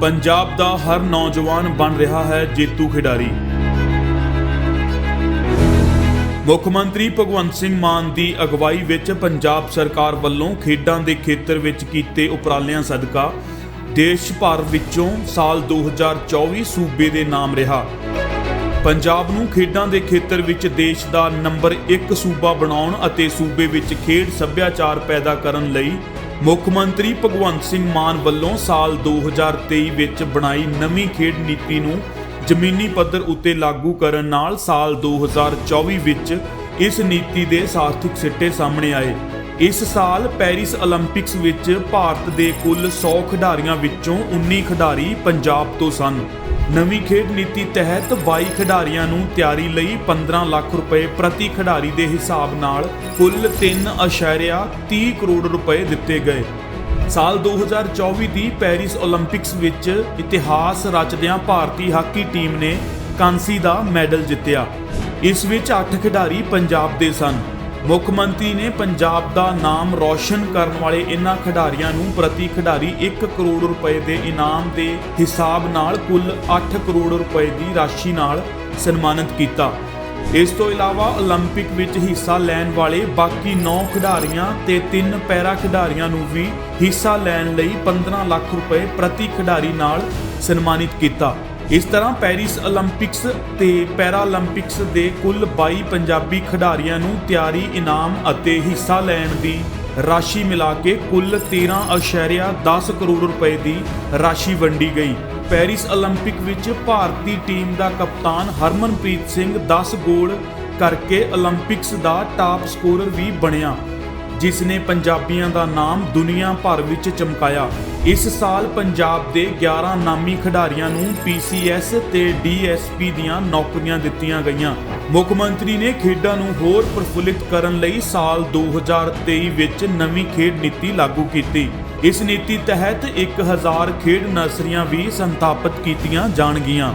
ਪੰਜਾਬ ਦਾ ਹਰ ਨੌਜਵਾਨ ਬਣ ਰਿਹਾ ਹੈ ਜੇਤੂ ਖਿਡਾਰੀ। ਮੁੱਖ ਮੰਤਰੀ ਭਗਵੰਤ ਸਿੰਘ ਮਾਨ ਦੀ ਅਗਵਾਈ ਵਿੱਚ ਪੰਜਾਬ ਸਰਕਾਰ ਵੱਲੋਂ ਖੇਡਾਂ ਦੇ ਖੇਤਰ ਵਿੱਚ ਕੀਤੇ ਉਪਰਾਲਿਆਂ ਸਦਕਾ ਦੇਸ਼ ਭਰ ਵਿੱਚੋਂ ਸਾਲ 2024 ਸੂਬੇ ਦੇ ਨਾਮ ਰਿਹਾ। ਪੰਜਾਬ ਨੂੰ ਖੇਡਾਂ ਦੇ ਖੇਤਰ ਵਿੱਚ ਦੇਸ਼ ਦਾ ਨੰਬਰ 1 ਸੂਬਾ ਬਣਾਉਣ ਅਤੇ ਸੂਬੇ ਵਿੱਚ ਖੇਡ ਸੱਭਿਆਚਾਰ ਪੈਦਾ ਕਰਨ ਲਈ ਮੁੱਖ ਮੰਤਰੀ ਭਗਵੰਤ ਸਿੰਘ ਮਾਨ ਵੱਲੋਂ ਸਾਲ 2023 ਵਿੱਚ ਬਣਾਈ ਨਵੀਂ ਖੇਡ ਨੀਤੀ ਨੂੰ ਜ਼ਮੀਨੀ ਪੱਧਰ ਉੱਤੇ ਲਾਗੂ ਕਰਨ ਨਾਲ ਸਾਲ 2024 ਵਿੱਚ ਇਸ ਨੀਤੀ ਦੇ ਸਾਰਥਕ ਸਿੱਟੇ ਸਾਹਮਣੇ ਆਏ। ਇਸ ਸਾਲ ਪੈਰਿਸ 올림픽ਸ ਵਿੱਚ ਭਾਰਤ ਦੇ ਕੁੱਲ 100 ਖਿਡਾਰੀਆਂ ਵਿੱਚੋਂ 19 ਖਿਡਾਰੀ ਪੰਜਾਬ ਤੋਂ ਸਨ। ਨਵੀਂ ਖੇਡ ਨੀਤੀ ਤਹਿਤ 22 ਖਿਡਾਰੀਆਂ ਨੂੰ ਤਿਆਰੀ ਲਈ 15 ਲੱਖ ਰੁਪਏ ਪ੍ਰਤੀ ਖਿਡਾਰੀ ਦੇ ਹਿਸਾਬ ਨਾਲ ਕੁੱਲ 3.30 ਕਰੋੜ ਰੁਪਏ ਦਿੱਤੇ ਗਏ। ਸਾਲ 2024 ਦੀ ਪੈਰਿਸ 올림픽ਸ ਵਿੱਚ ਇਤਿਹਾਸ ਰਚਦਿਆਂ ਭਾਰਤੀ ਹਾਕੀ ਟੀਮ ਨੇ ਕਾਂਸੀ ਦਾ ਮੈਡਲ ਜਿੱਤਿਆ। ਇਸ ਵਿੱਚ 8 ਖਿਡਾਰੀ ਪੰਜਾਬ ਦੇ ਸਨ। ਮੁੱਖ ਮੰਤਰੀ ਨੇ ਪੰਜਾਬ ਦਾ ਨਾਮ ਰੌਸ਼ਨ ਕਰਨ ਵਾਲੇ ਇਨ੍ਹਾਂ ਖਿਡਾਰੀਆਂ ਨੂੰ ਪ੍ਰਤੀ ਖਿਡਾਰੀ 1 ਕਰੋੜ ਰੁਪਏ ਦੇ ਇਨਾਮ ਦੇ ਹਿਸਾਬ ਨਾਲ ਕੁੱਲ 8 ਕਰੋੜ ਰੁਪਏ ਦੀ ਰਾਸ਼ੀ ਨਾਲ ਸਨਮਾਨਿਤ ਕੀਤਾ ਇਸ ਤੋਂ ਇਲਾਵਾ 올림픽 ਵਿੱਚ ਹਿੱਸਾ ਲੈਣ ਵਾਲੇ ਬਾਕੀ 9 ਖਿਡਾਰੀਆਂ ਤੇ 3 ਪੈਰਾ ਖਿਡਾਰੀਆਂ ਨੂੰ ਵੀ ਹਿੱਸਾ ਲੈਣ ਲਈ 15 ਲੱਖ ਰੁਪਏ ਪ੍ਰਤੀ ਖਿਡਾਰੀ ਨਾਲ ਸਨਮਾਨਿਤ ਕੀਤਾ ਇਸ ਤਰ੍ਹਾਂ ਪੈਰਿਸ 올림픽ਸ ਤੇ ਪੈਰਾਲੰਪਿਕਸ ਦੇ ਕੁੱਲ 22 ਪੰਜਾਬੀ ਖਿਡਾਰੀਆਂ ਨੂੰ ਤਿਆਰੀ, ਇਨਾਮ ਅਤੇ ਹਿੱਸਾ ਲੈਣ ਦੀ ਰਾਸ਼ੀ ਮਿਲਾ ਕੇ ਕੁੱਲ 13.10 ਕਰੋੜ ਰੁਪਏ ਦੀ ਰਾਸ਼ੀ ਵੰਡੀ ਗਈ। ਪੈਰਿਸ 올림픽 ਵਿੱਚ ਭਾਰਤੀ ਟੀਮ ਦਾ ਕਪਤਾਨ ਹਰਮਨਪ੍ਰੀਤ ਸਿੰਘ 10 ਗੋਲ ਕਰਕੇ 올림픽ਸ ਦਾ ਟਾਪ ਸਕੋਰਰ ਵੀ ਬਣਿਆ ਜਿਸ ਨੇ ਪੰਜਾਬੀਆਂ ਦਾ ਨਾਮ ਦੁਨੀਆ ਭਰ ਵਿੱਚ ਚਮਕਾਇਆ। ਇਸ ਸਾਲ ਪੰਜਾਬ ਦੇ 11 ਨਾਮੀ ਖਿਡਾਰੀਆਂ ਨੂੰ PCS ਤੇ DSP ਦੀਆਂ ਨੌਕਰੀਆਂ ਦਿੱਤੀਆਂ ਗਈਆਂ। ਮੁੱਖ ਮੰਤਰੀ ਨੇ ਖੇਡਾਂ ਨੂੰ ਹੋਰ ਪ੍ਰਫੁੱਲਿਤ ਕਰਨ ਲਈ ਸਾਲ 2023 ਵਿੱਚ ਨਵੀਂ ਖੇਡ ਨੀਤੀ ਲਾਗੂ ਕੀਤੀ। ਇਸ ਨੀਤੀ ਤਹਿਤ 1000 ਖੇਡ ਨਰਸਰੀਆਂ ਵੀ ਸੰਥਾਪਿਤ ਕੀਤੀਆਂ ਜਾਣਗੀਆਂ।